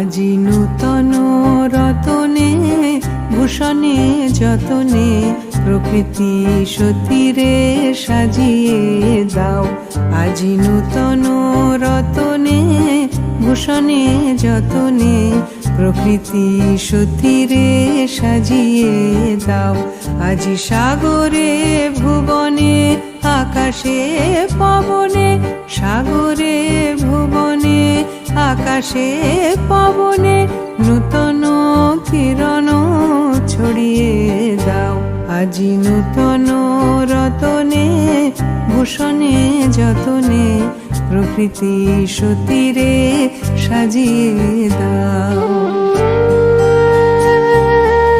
আজি নূতন রতনে, ভূষণে যতনে, প্রকৃতি সতীরে সাজিয়ে দাও। আজি নূতন রতনে, ভূষণে যতনে, প্রকৃতি সতীরে সাজিয়ে দাও। আজি সাগরে, ভুবনে, আকাশে, পবনে আকাশে পবনে নূতন কিরণ ছড়িয়ে দাও। আজি নূতন রতনে, ভূষণে যতনে, প্রকৃতি সতীরে সাজিয়ে দাও।